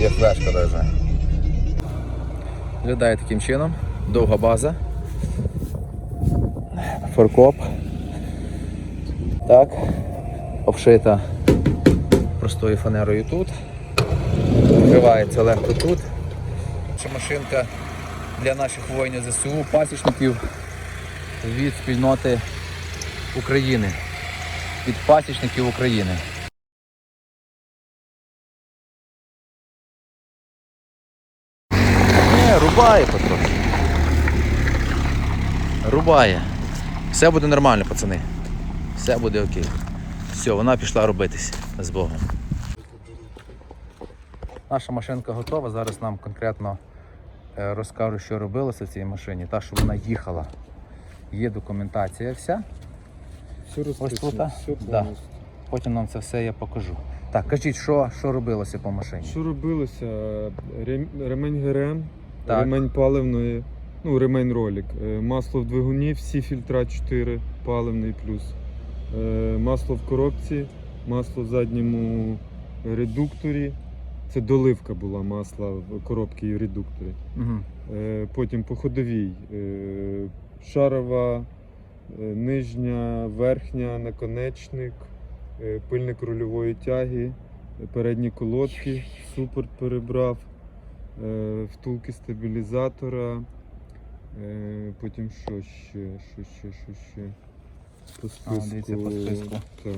Є флешка навіть. Виглядає таким чином. Довга база. Форкоп. Так. Обшита простою фанерою тут. Відкривається легко тут. Це машинка для наших воїнів ЗСУ, пасічників від спільноти України. Від пасічників України. Рубає потрохи. Рубає. Все буде нормально, пацани. Все буде окей. Все, вона пішла робитись з Богом. Наша машинка готова. Зараз нам конкретно е, розкажу, що робилося в цій машині. Та, що вона їхала. Є документація вся. Все Ось розписано, тут, все Да. Потім нам це все я покажу. Так, кажіть, що, що робилося по машині? Що робилося? Ремень ГРМ, Так. ремень паливної, ну ремень ролик, е, масло в двигуні, всі фільтра 4, паливний плюс. Е, Масло в коробці, масло в задньому редукторі. Це доливка була масла в коробці і редукторі. Угу. Потім по ходовій. Шарова, нижня, верхня, наконечник, пильник рульової тяги, передні колодки, супорт перебрав, втулки стабілізатора. е, Потім що ще, що ще, що ще. По А, дивіться, по списку. Так.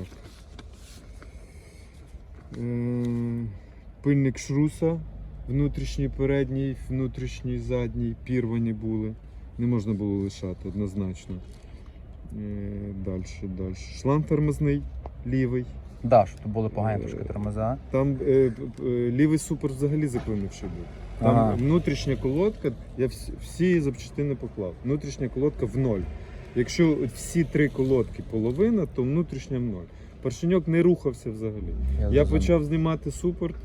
Е, Пильник шруса, внутрішній передній, внутрішній задній, пірвані були. Не можна було лишати однозначно. Далі, далі. Шланг тормозний, лівий. Да, що тут були погані трошки тормоза. Там е, е, лівий супер взагалі заклинивши був. Там Ага. внутрішня колодка, я всі, всі запчастини поклав. Внутрішня колодка в ноль. Якщо всі три колодки половина, то внутрішня в ноль. Поршеньок не рухався взагалі. Я зрозумів. почав знімати супорт,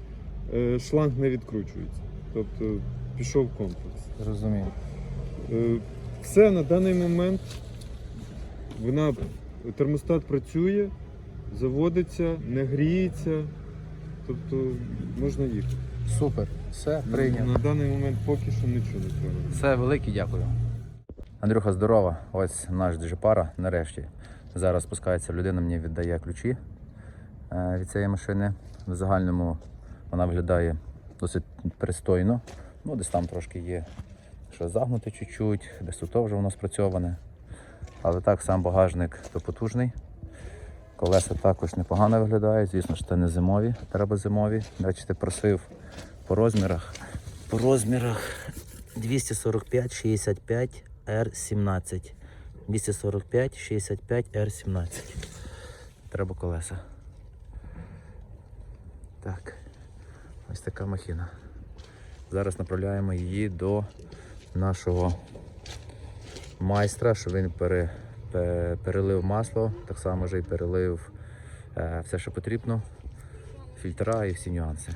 е, шланг не відкручується. Тобто пішов комплекс. Зрозумів. Е, Все на даний момент вона термостат працює, заводиться, не гріється. Тобто можна їхати. Супер. Все, прийняв. На даний момент поки що нічого не треба. Все, велике дякую. Андрюха, здорова. Ось наш джипара нарешті. Зараз спускається людина, мені віддає ключі е, від цієї машини. В загальному вона виглядає досить пристойно. Ну, десь там трошки є, що загнути чуть-чуть, десь тут вже воно спрацьоване. Але так, сам багажник то потужний. Колеса також непогано виглядають. Звісно ж, це не зимові, треба зимові. Бачите, просив по розмірах. По розмірах 245 65 R17. 245 65 R17. Треба колеса. Так. Ось така махіна. Зараз направляємо її до нашого майстра, щоб він пере, пе- перелив масло, так само вже й перелив е, все, що потрібно, фільтра і всі нюанси.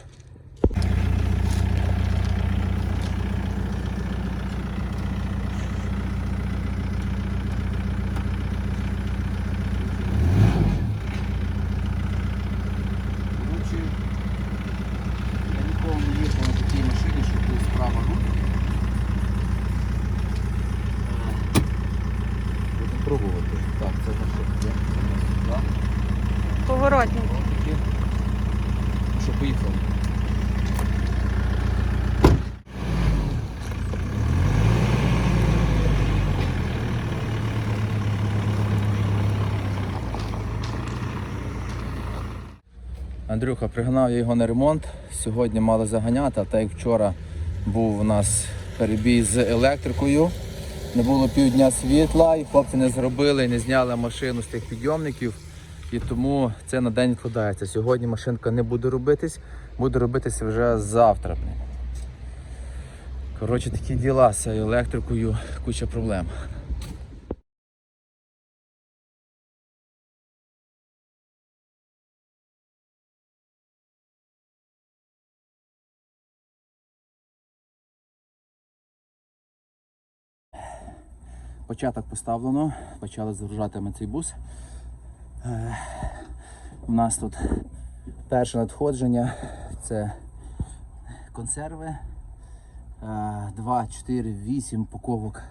Коротше, я ніколи не їхав на такій машині, що тут справа руль. Будемо пробувати. Так, це на що? Є? Це на сюди. Поворотник. Такі. Ну що, поїхали. Андрюха, пригнав я його на ремонт. Сьогодні мали заганяти, а так як вчора був у нас перебій з електрикою. Не було півдня світла, і хлопці не зробили, не зняли машину з тих підйомників. І тому це на день відкладається. Сьогодні машинка не буде робитись, буде робитися вже завтра. Коротше, такі діла з електрикою, куча проблем. Початок поставлено, почали загружати ми цей бус. Е, У нас тут перше надходження це консерви. 2, 4, 8 упаковок.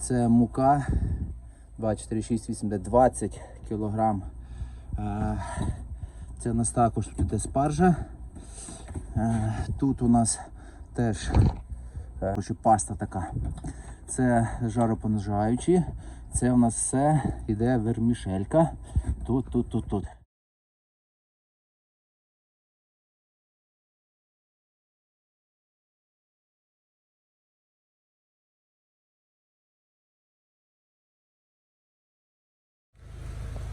Це мука. 2, 4, 6, 8, де 20 кілограм. Е, Це у нас також тут іде спаржа. Е, Тут у нас теж е, паста така. Це жаропонижаючі. Це у нас все йде вермішелька. Тут, тут, тут, тут. –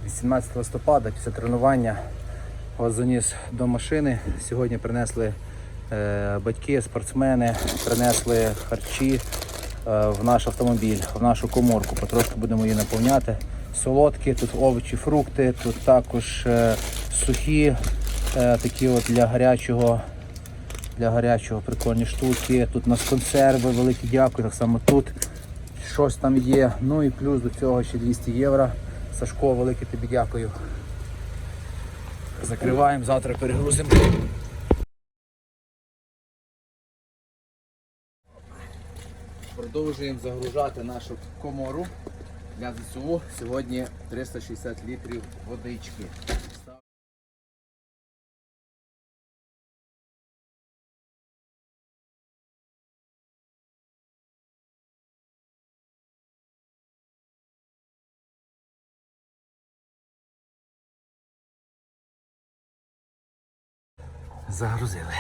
18 листопада після тренування вас заніс до машини. Сьогодні принесли е, батьки, спортсмени, принесли харчі в наш автомобіль, в нашу коморку. Потрошки будемо її наповняти. Солодкі, тут овочі, фрукти, тут також е, сухі, е, такі от для гарячого. Для гарячого прикольні штуки. Тут у нас консерви, велике дякую. Так само тут щось там є. Ну і плюс до цього ще 200 євро. Сашко, велике тобі дякую. Закриваємо, завтра перегрузимо. Продовжуємо загружати нашу комору для ЗСУ. Сьогодні 360 літрів водички. Загрузили.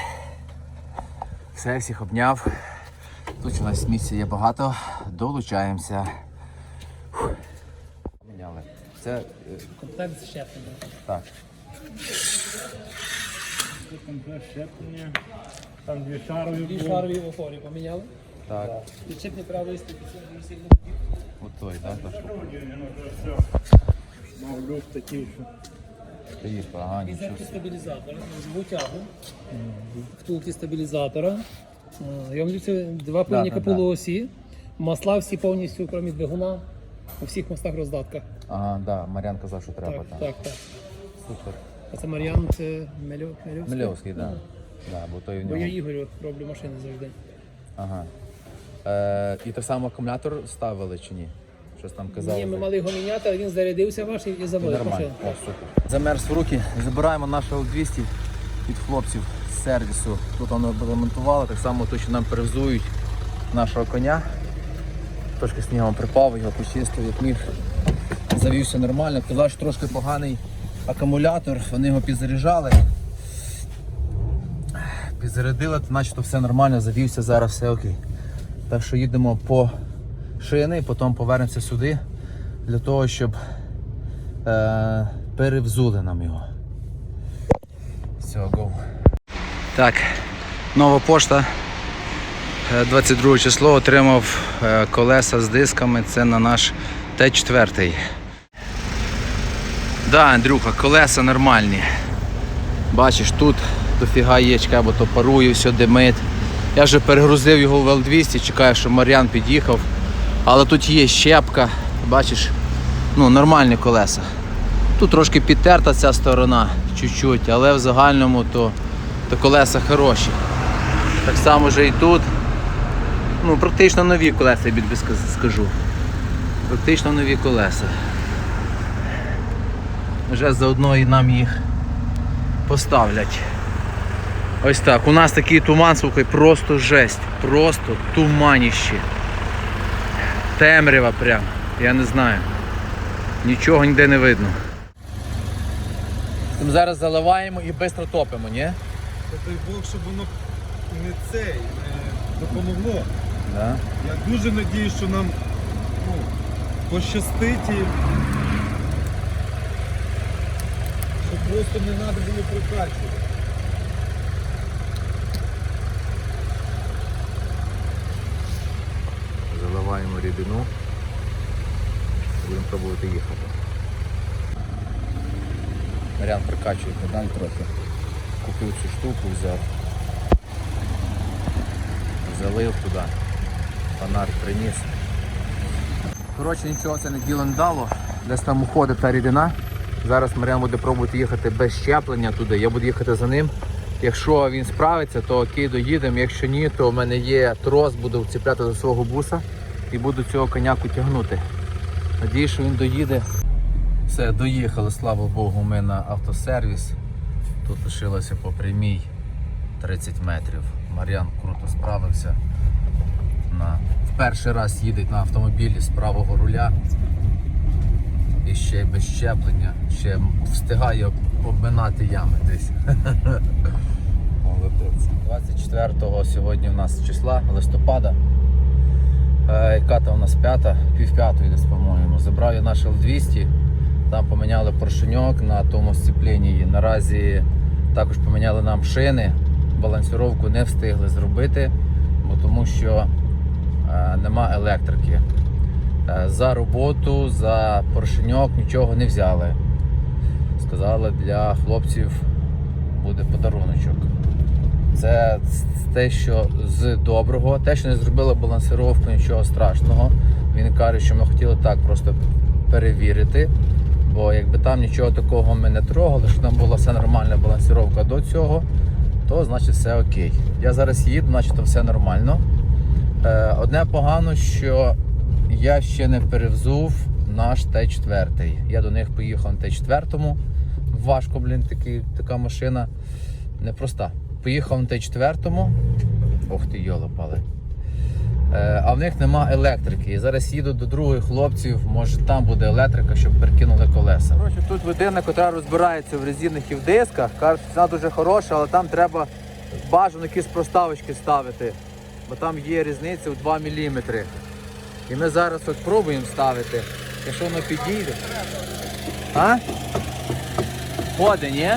Все, всіх обняв. Тут у нас місця є багато. Долучаємося. Фух. Поміняли. Це е, Комплект щеплення. так. Тут комплект щеплення. Там дві шарові. Дві шарові опори поміняли. Так. Підшипник правої ступиці дуже. От той, так? Мав люк такий, що. Стоїш, ага, нічого. Візерки стабілізатора, живу. Втулки стабілізатора. Е, Йомлються два пильника да, да. полуосі. Масла всі повністю, крім двигуна, у всіх мостах роздатках. Ага, да, Мар'ян казав, що треба Так, там. так, так. Супер. А це Мар'ян, це Мельов- Мельовський. Так. Да. Да, бо той в Бо я. Ігорю роблю машини завжди. Ага. Е, і так само акумулятор ставили чи ні? Щось там казали. Ні, ми мали його міняти, але він зарядився ваш і заводив машину. Замерз в руки. Забираємо наш L200 від хлопців сервісу. Тут воно ремонтували, так само то, що нам перевзують нашого коня. Трошки снігом припав, його почистив, як міг. Завівся нормально. Казав, що трошки поганий акумулятор, вони його підзаряджали. Підзарядили, то начебто все нормально, завівся, зараз все окей. Так що їдемо по шини, потім повернемося сюди для того, щоб е, перевзули нам його. Все, go. Так, нова пошта. Е, 22 число отримав е, колеса з дисками. Це на наш Т4. Да, Андрюха, колеса нормальні. Бачиш, тут дофіга є, чекай, бо то парує, все димить. Я вже перегрузив його в Л200, чекаю, що Мар'ян під'їхав. Але тут є щепка, бачиш, ну, нормальні колеса. Тут трошки підтерта ця сторона, чуть-чуть, але в загальному то, то колеса хороші. Так само вже і тут. Ну, практично нові колеса, я більше скажу. Практично нові колеса. Вже заодно і нам їх поставлять. Ось так. У нас такий туман, слухай, просто жесть. Просто туманіще. Темрява прям. Я не знаю. Нічого ніде не видно. Зараз заливаємо і швидко топимо, ні? Та дай Бог, щоб воно не цей, не допомогло. Да. Я дуже надіюсь, що нам ну, пощастить і щоб просто не треба було прокачувати. Заливаємо рідину. Будемо пробувати їхати. Маріан прикачує педаль трохи. Купив цю штуку, взяв. Залив туди. Фонарь приніс. Коротше, нічого це не діло не дало. Десь там уходить та рідина. Зараз Маріан буде пробувати їхати без щеплення туди. Я буду їхати за ним. Якщо він справиться, то окей, доїдемо. Якщо ні, то в мене є трос, буду вціпляти до свого буса і буду цього коняку тягнути. Надіюсь, що він доїде. Все, доїхали, слава Богу, ми на автосервіс. Тут лишилося по прямій 30 метрів. Мар'ян круто справився. На... В перший раз їде на автомобілі з правого руля. І ще й без щеплення, ще встигає обминати ями десь. Молодець. 24 сьогодні у нас числа листопада. Е, Яка там у нас п'ята, пів п'ятої десь, по-моєму. Забрав я наш Л200, там поміняли поршеньок на тому сцепленні. Наразі також поміняли нам шини, балансировку не встигли зробити, бо тому що е, нема електрики. Е, За роботу, за поршеньок нічого не взяли. Сказали, для хлопців буде подаруночок. Це те, що з доброго, те, що не зробили балансировку, нічого страшного. Він каже, що ми хотіли так просто перевірити. Бо якби там нічого такого ми не трогали, що там була все нормальна балансировка до цього, то значить все окей. Я зараз їду, значить все нормально. Е, Одне погано, що я ще не перевзув наш Т4. Я до них поїхав на Т4. Важко, блін, такий, така машина непроста. Поїхав на Т4. Ох ти йолопали. Е, А в них нема електрики. І зараз їду до других хлопців, може там буде електрика, щоб перекинули колеса. Коротше, тут людина, яка розбирається в резинах і в дисках, каже, що ціна дуже хороша, але там треба бажано якісь проставочки ставити, бо там є різниця в 2 мм. І ми зараз от пробуємо ставити. Якщо воно підійде. А? Ходи, ні?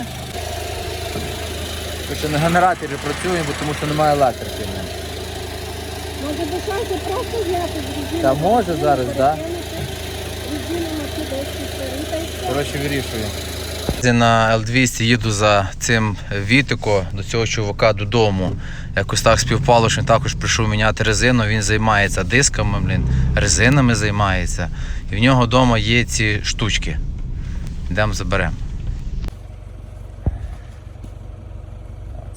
Хоча на генераторі працюємо, тому що немає електрики. Може дешевше просто зняти з резини. Та може зараз, да. Резину на ці доски старі, та й все. Коротше, вирішую. На L200 їду за цим Вітико до цього чувака додому. Якось так співпало, що він також прийшов міняти резину. Він займається дисками, блін, резинами займається. І в нього вдома є ці штучки. Йдемо заберемо.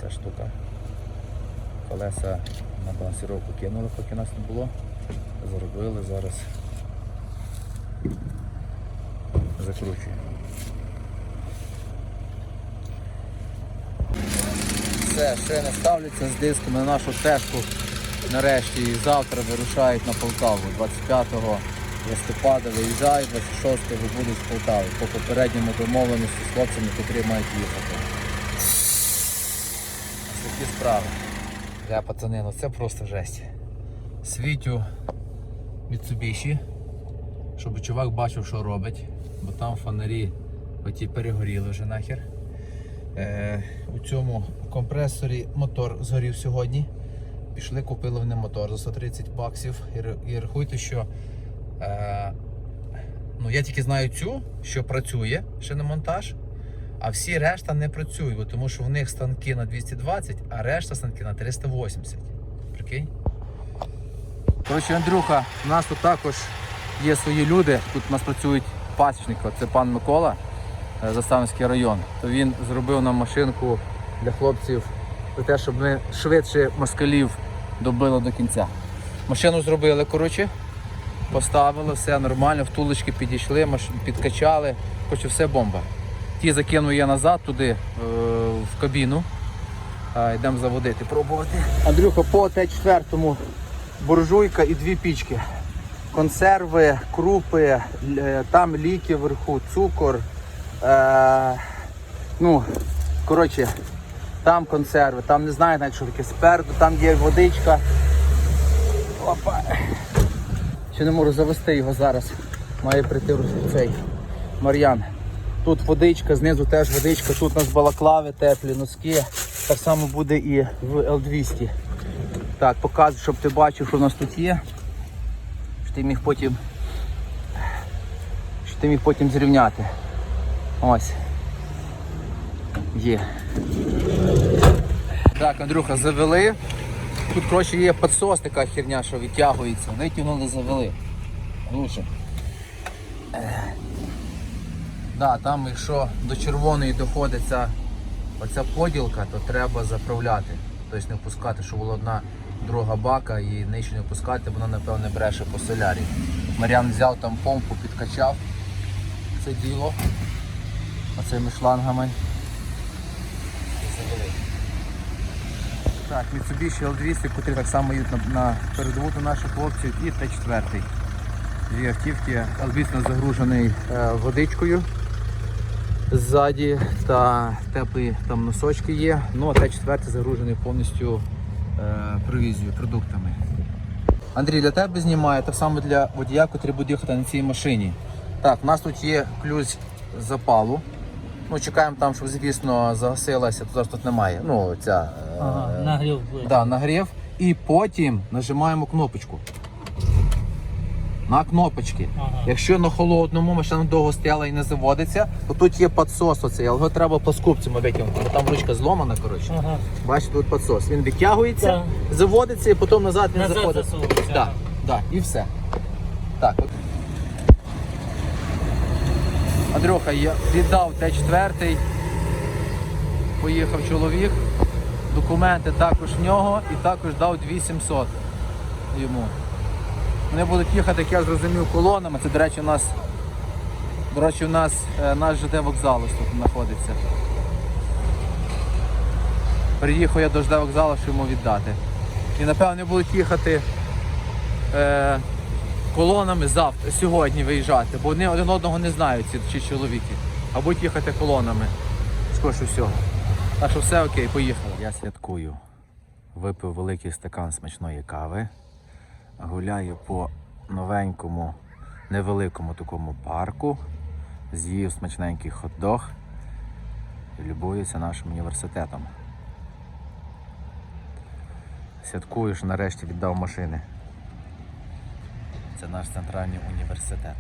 Ця штука. Колеса на балансировку кинули, поки нас не було. Заробили зараз. Закручуємо. Все, шини ставляться з дисками на нашу стежку. Нарешті завтра вирушають на Полтаву. 25 листопада виїжджають, 26-го будуть в Полтаві. По попередньому домовленості з хлопцями, котрі мають їхати. Такі справи. Для пацани, ну це просто жесть. Світю Mitsubishi, щоб чувак бачив, що робить, бо там фонарі оті перегоріли вже нахер. Е, у цьому компресорі мотор згорів сьогодні. Пішли, купили вони мотор за 130 баксів. І, і рахуйте, що е, ну, я тільки знаю цю, що працює ще на монтаж, а всі решта не працюють, тому що в них станки на 220, а решта станки на 380. Прикинь? Коротше, Андрюха, у нас тут також є свої люди. Тут у нас працюють пасічники, це пан Микола. е, Заставницький район, то він зробив нам машинку для хлопців для те, щоб ми швидше москалів добили до кінця. Машину зробили, коротше, поставили, все нормально, втулочки підійшли, підкачали, коротше, все бомба. Ті закинув я назад туди, е, в кабіну. Йдемо заводити, пробувати. Андрюха, по Т4 буржуйка і дві пічки. Консерви, крупи, е, там ліки вверху, цукор. Е, ну, коротше, там консерви, там не знаю навіть, що таке спереду, там є водичка. Опа. Ще не можу завести його зараз. Має прийти цей Мар'ян. Тут водичка, знизу теж водичка, тут у нас балаклави, теплі носки. Так само буде і в L200. Так, показую, щоб ти бачив, що в нас тут є. Щоб ти міг потім. Щоб ти міг потім зрівняти. Ось. Є. Так, Андрюха, завели. Тут, коротше, є підсос така херня, що відтягується. Витягнули, завели. Лучше. Да, там якщо до червоної доходить ця оця поділка, то треба заправляти. Тобто не впускати, щоб була одна друга бака і нижче не впускати, воно напевне бреше по солярі. Мар'ян взяв там помпу, підкачав це діло оцими шлангами. Так, Mitsubishi L200, котрі так само йдуть на, на до наших хлопців, і Т4. Дві автівки. L200 загружений е, водичкою ззаді та теплі там носочки є. Ну а Т4 загружений повністю е, провізією, продуктами. Андрій, для тебе знімає так само для водія, який буде їхати на цій машині. Так, у нас тут є ключ запалу. Ну, чекаємо там, щоб, звісно, загасилася, то зараз тут немає. Ну, ця е, Ага, нагрів. да, нагрів. І потім нажимаємо кнопочку. На кнопочки. Ага. Якщо на холодному машина довго стояла і не заводиться, то тут є підсос оцей, але його треба плоскупцями викинути, бо там ручка зломана, коротше. Ага. Бачите, тут підсос. Він витягується, Так. заводиться і потім назад він Назад заходить. Да, да, і все. Так. Андрюха, я віддав Т4. Поїхав чоловік. Документи також в нього і також дав 2700 йому. Вони будуть їхати, як я зрозумів, колонами. Це, до речі, у нас, до речі, у нас е, наш ЖД вокзал ось тут знаходиться. Приїхав я до ЖД вокзалу, щоб йому віддати. І напевно будуть їхати е, колонами завтра, сьогодні виїжджати, бо вони один одного не знають, ці чи чоловіки. А будуть їхати колонами. Скоріше всього. Так що все окей, поїхали. Я святкую. Випив великий стакан смачної кави. Гуляю по новенькому, невеликому такому парку. З'їв смачненький хот-дог і любуюся нашим університетом. Святкую, що нарешті віддав машини. Це наш центральний університет.